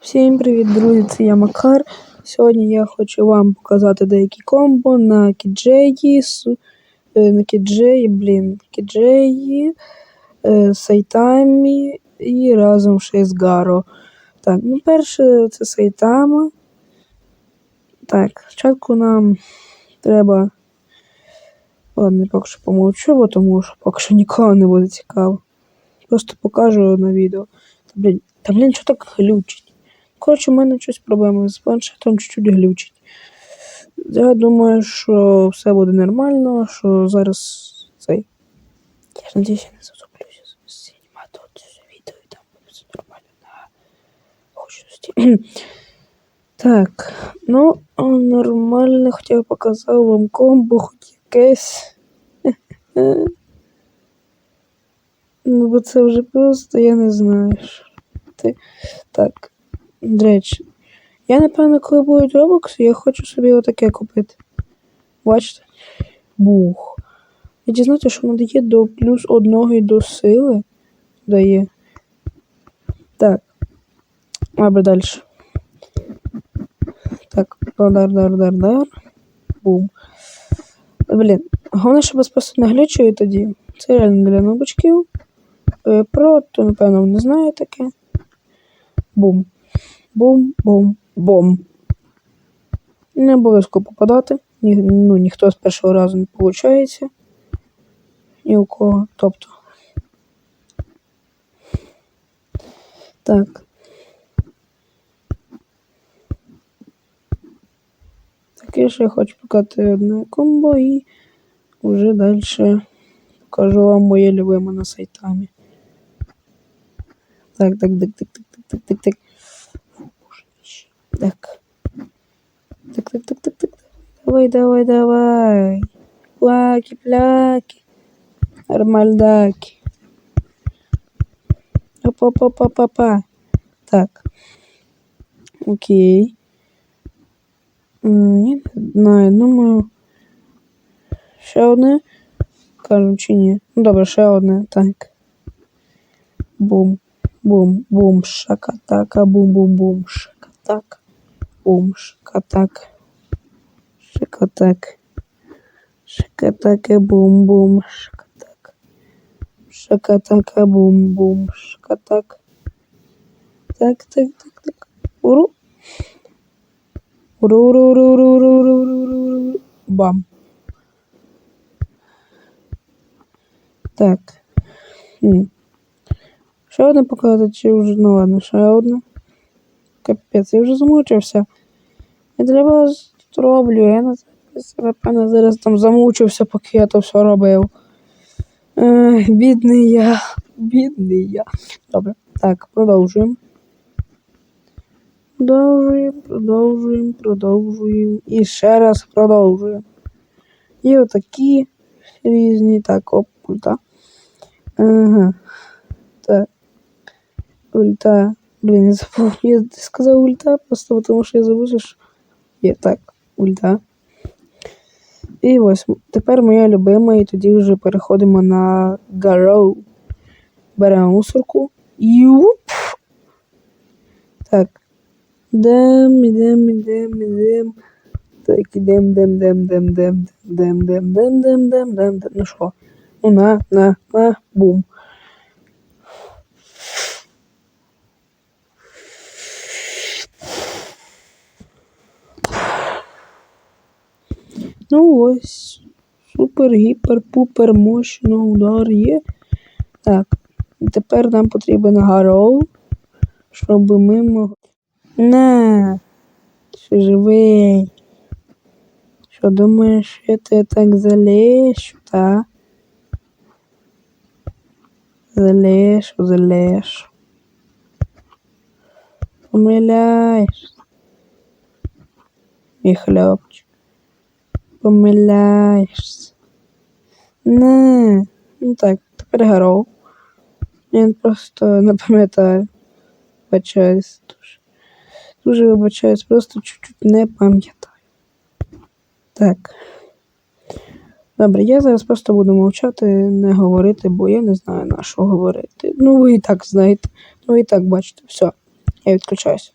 Всім привіт, друзі! Це я Макар. Сьогодні я хочу вам показати деякі комбо на кіджеї, е, на кіджеї, блін, кіджеї, е, Сайтамі і разом ще з Гаро. Так, ну перше це Сайтама. Так, спочатку нам треба. Ладно, поки що помовчу, бо тому що поки що нікого не буде цікаво. Просто покажу на відео. Та блін, та блін, що так глючить? Коротше, у мене щось проблеми з планшетом чуть-чуть глючить. Я думаю, що все буде нормально, що зараз цей. Я ж я не затуплюся з знімати от відео і там буде все нормально на гучності. Так, ну нормально, хоча показав вам комбо, хоч якесь. Ну, бо це вже просто я не знаю. що. Так, до речі, я напевно, коли будуть робокси, я хочу собі отаке купити. Бачите? Бух. Я дізнатися, що воно дає до плюс одного і до сили. Дає. Так. Або далі. Так, дар, дар, дар, дар. Бум. Блін, головне, щоб вас просто не глючили тоді. Це реально для новачків. Е, Про, то, напевно, не знає таке. Бум. Бум, бум, бум. Не обов'язково попадати. Ні, ну, ніхто з першого разу не виходить. Ні у кого. Тобто. Так. Таке ще я хочу показати одне комбо і вже далі покажу вам моє любиме на сайтамі. Так, так, так, так, так, так, так, так, так. Так. Так, так, так, так, так. Давай, давай, давай. Плаки, пляки. Нормальдаки. Опа-па-па-па-па. Так. Окей. Не знаю, думаю. Ще одне. Чи ні. Ну добре, ще одне. Так. Бум. Бум, бум, шакатака, бум, бум, бум, шакатак. Бум, шакатак. Шакатак. Шакатака, бум, бум, шакатак. Шакатака, бум, бум, шакатак. Так, так, так, так. Уру. Уру, уру, уру, уру, уру, уру, уру, уру. Бам. Так. Ще одне показати, чи вже, ну ладно, ще одне. Капець, я вже замучився. Вас тут роблю, я на напевно зараз там замучився, поки я то все робив. Ех, бідний я, бідний я. Добре, так, продовжуємо. Продовжуємо, продовжуємо, продовжуємо. І ще раз продовжуємо. І отакі різні. Так, оп, ульта. Ага. Так. Ульта. Блін, я забув. Я сказав ульта, просто тому що я забув, що є так, ульта. І ось тепер моя любима, і тоді вже переходимо на Гароу. Беремо мусорку. Юп. Так. Дем, ідем, ідем, ідем. Так, ідем, дем, дем, дем, дем, дем, дем, дем, дем, дем, дем, дем. Ну що? Ну на, на, на, бум. Ну ось. Супер, гіпер, пупер, мощно удар є. Так. Тепер нам потрібен гарол, щоб ми могли. На. Що живий. Що думаєш, я тебе так залещу, та? Залещу, залещу. Помиляєшся. Мій хлопчик. Помиляєшся. Не. Ну так, тепер гаров. Я просто не пам'ятаю. Вибачаюсь дуже. Дуже вибачаюсь, просто чуть-чуть не пам'ятаю. Так. Добре, я зараз просто буду мовчати, не говорити, бо я не знаю на що говорити. Ну, ви і так знаєте. Ну, ви і так бачите. Все, я відключаюся.